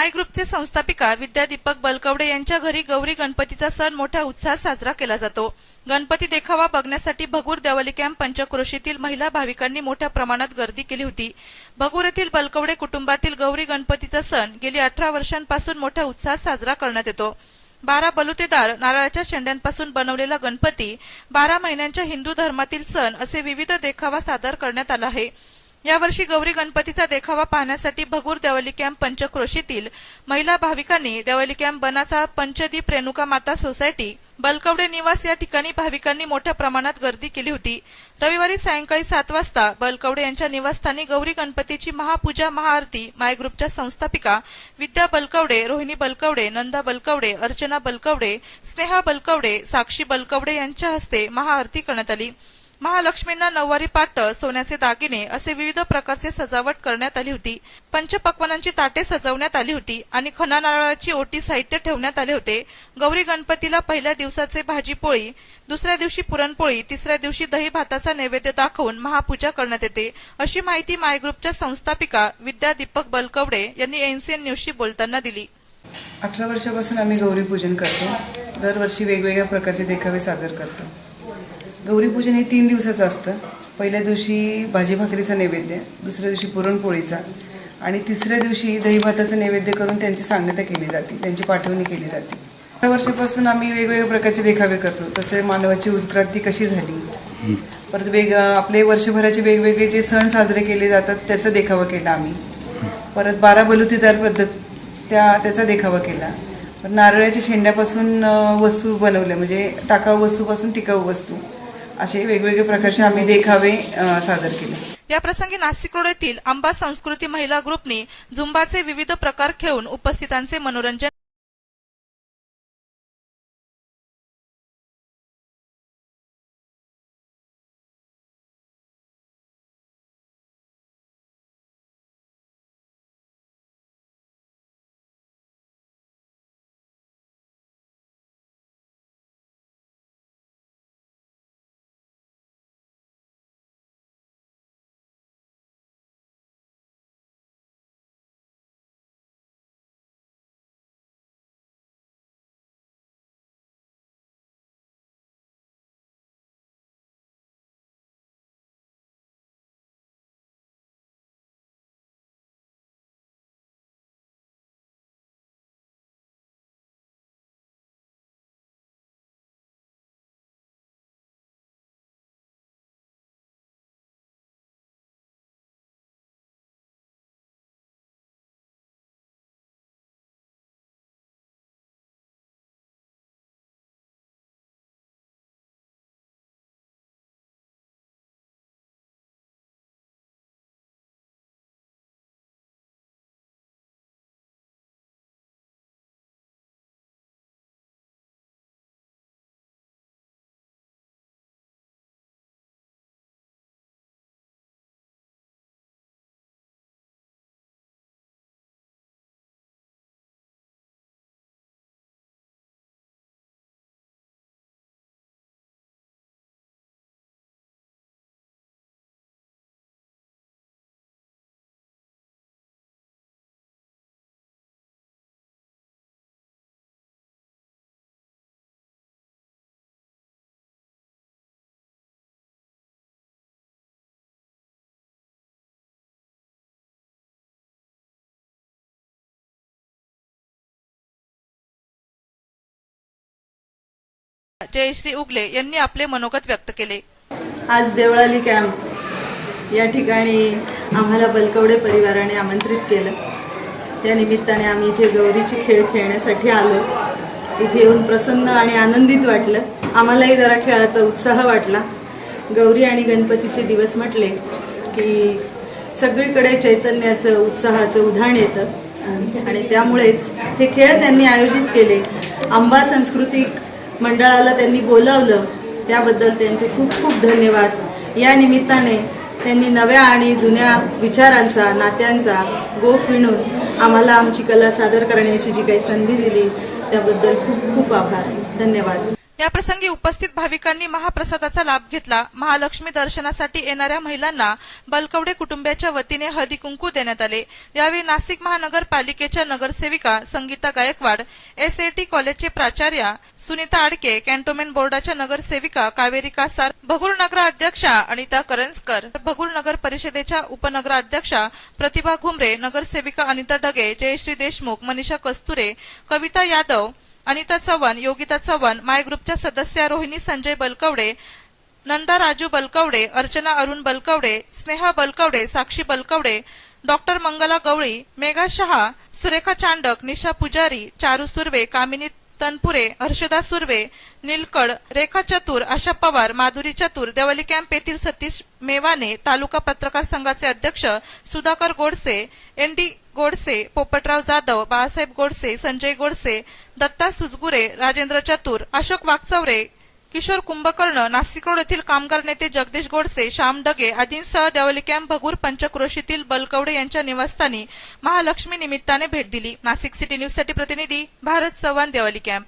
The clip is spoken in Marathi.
माय ग्रुपचे संस्थापिका विद्या दीपक बलकवडे यांच्या घरी गौरी गणपतीचा सण मोठ्या उत्साहात साजरा केला जातो. गणपती देखावा बघण्यासाठी भगूर देवली कॅम्प पंचक्रोशीतील महिला भाविकांनी मोठ्या प्रमाणात गर्दी केली होती. भगूर येथील बलकवडे कुटुंबातील गौरी गणपतीचा सण गेली अठरा वर्षांपासून मोठ्या उत्साहात साजरा करण्यात येतो. बारा बलुतेदार नारळाच्या शेंड्यांपासून बनवलेला गणपती बारा महिन्यांच्या हिंदू धर्मातील सण असे विविध देखावा सादर करण्यात आला आहे. यावर्षी गौरी गणपतीचा देखावा पाहण्यासाठी भगूर देवली कॅम्प पंचक्रोशीतील महिला भाविकांनी देवली कॅम्प बनाचा पंचदीप रेणुका माता सोसायटी बलकवडे निवास या ठिकाणी भाविकांनी मोठ्या प्रमाणात गर्दी केली होती. रविवारी सायंकाळी सात वाजता बलकवडे यांच्या निवासस्थानी गौरी गणपतीची महापूजा महाआरती माय ग्रुपच्या संस्थापिका विद्या बलकवडे रोहिणी बलकवडे नंदा बलकवडे अर्चना बलकवडे स्नेहा बलकवडे साक्षी बलकवडे यांच्या हस्ते महाआरती करण्यात आली. महालक्ष्मींना नऊवारी पातळ सोन्याचे दागिने असे विविध प्रकारचे सजावट करण्यात आली होती. पंचपक्वनांची ताटे सजवण्यात आली होती आणि खना नारळाची ओटी साहित्य ठेवण्यात आले होते. गौरी गणपतीला पहिल्या दिवसाचे भाजी पोळी दुसऱ्या दिवशी पुरणपोळी तिसऱ्या दिवशी दही भाताचा नैवेद्य दाखवून महापूजा करण्यात येते. अशी माहिती माय ग्रुपच्या संस्थापिका विद्या दीपक बलकवडे यांनी एनसीएन न्यूजशी बोलताना दिली. अठरा वर्षापासून आम्ही गौरी पूजन करतो. दरवर्षी वेगवेगळ्या प्रकारचे देखावे सादर करतो. गौरी पूजन हे तीन दिवसाचं असतं. पहिल्या दिवशी भाजी भाकरीचा नैवेद्य दुसऱ्या दिवशी पुरणपोळीचा आणि तिसऱ्या दिवशी दही भाताचं नैवेद्य करून त्यांची सांगता केली जाते त्यांची पाठवणी केली जाते. अठरा वर्षापासून आम्ही वेगवेगळ्या प्रकारचे देखावे करतो. तसे मानवाची उत्क्रांती कशी झाली? परत वेग आपले वर्षभराचे वेगवेगळे जे सण साजरे केले जातात त्याचा देखावा केला आम्ही. परत बारा बलुतेदार पद्धत त्या त्याचा देखावा केला. नारळाच्या शेंड्यापासून वस्तू बनवल्या. म्हणजे टाकाऊ वस्तूपासून टिकाऊ वस्तू. असे वेगवेगळे प्रकारचे आम्ही देखावे सादर केले. या प्रसंगी नाशिक रोड येथील अंबा संस्कृती महिला ग्रुपने झुंबाचे विविध प्रकार खेळून उपस्थितांचे मनोरंजन जयश्री उगले यांनी आपले मनोगत व्यक्त केले. आज देवळाली कॅम्प या ठिकाणी आम्हाला बलकवडे परिवाराने आमंत्रित केलं. त्या निमित्ताने आम्ही इथे गौरीचे खेळ खेळण्यासाठी आलो. इथे येऊन प्रसन्न आणि आनंदित वाटलं. आम्हालाही जरा खेळाचा उत्साह वाटला. गौरी आणि गणपतीचे दिवस म्हटले की सगळीकडे चैतन्याचं उत्साहाचं उधाण येतं. आणि त्यामुळेच हे खेळ त्यांनी आयोजित केले. आंबा सांस्कृतिक मंडळाला त्यांनी बोलावलं त्याबद्दल त्यांचे खूप खूप धन्यवाद. या निमित्ताने त्यांनी नव्या आणि जुन्या विचारांचा नात्यांचा गोफ विणून आम्हाला आमची कला सादर करण्याची जी काही संधी दिली त्याबद्दल खूप खूप आभार. धन्यवाद. याप्रसंगी उपस्थित भाविकांनी महाप्रसादाचा लाभ घेतला. महालक्ष्मी दर्शनासाठी येणाऱ्या महिलांना बलकवडे कुटुंबियाच्या वतीने हळदी कुंकू देण्यात आले. यावेळी नाशिक महानगरपालिकेच्या नगरसेविका संगीता गायकवाड एसएटी कॉलेजचे प्राचार्य सुनीता आडके कॅन्टोन्मेंट बोर्डाच्या नगरसेविका कावेरी कासार भगूर नगराध्यक्षा अनिता करंजकर भगूर नगर परिषदेच्या उपनगराध्यक्षा प्रतिभा घुमरे नगरसेविका अनिता ढगे जयश्री देशमुख मनीषा कस्तुरे कविता यादव अनिता चव्हाण योगिता चव्हाण माय ग्रुपच्या सदस्या रोहिणी संजय बलकवडे नंदा राजू बलकवडे अर्चना अरुण बलकवडे स्नेहा बलकवडे साक्षी बलकवडे डॉक्टर मंगला गवळी मेघा शहा सुरेखा चांडक निशा पुजारी चारू सुर्वे कामिनी तनपुरे हर्षदा सुर्वे निलकड रेखा चतुर आशा पवार माधुरी चतुर देवली कॅम्प येथील सतीश मेवाने तालुका पत्रकार संघाचे अध्यक्ष सुधाकर गोडसे एन डी गोडसे पोपटराव जाधव बाळासाहेब गोडसे संजय गोडसे दत्ता सुजगुरे राजेंद्र चतुर अशोक वागचौरे किशोर कुंभकर्ण नाशिकरोड येथील कामगार नेते जगदीश गोडसे श्याम डगे आदींसह देवली कॅम्प भगूर पंचक्रोशीतील बलकवडे यांच्या निवासस्थानी महालक्ष्मी निमित्ताने भेट दिली. नाशिक सिटी न्यूजसाठी प्रतिनिधी भारत चव्हाण देवली कॅम्प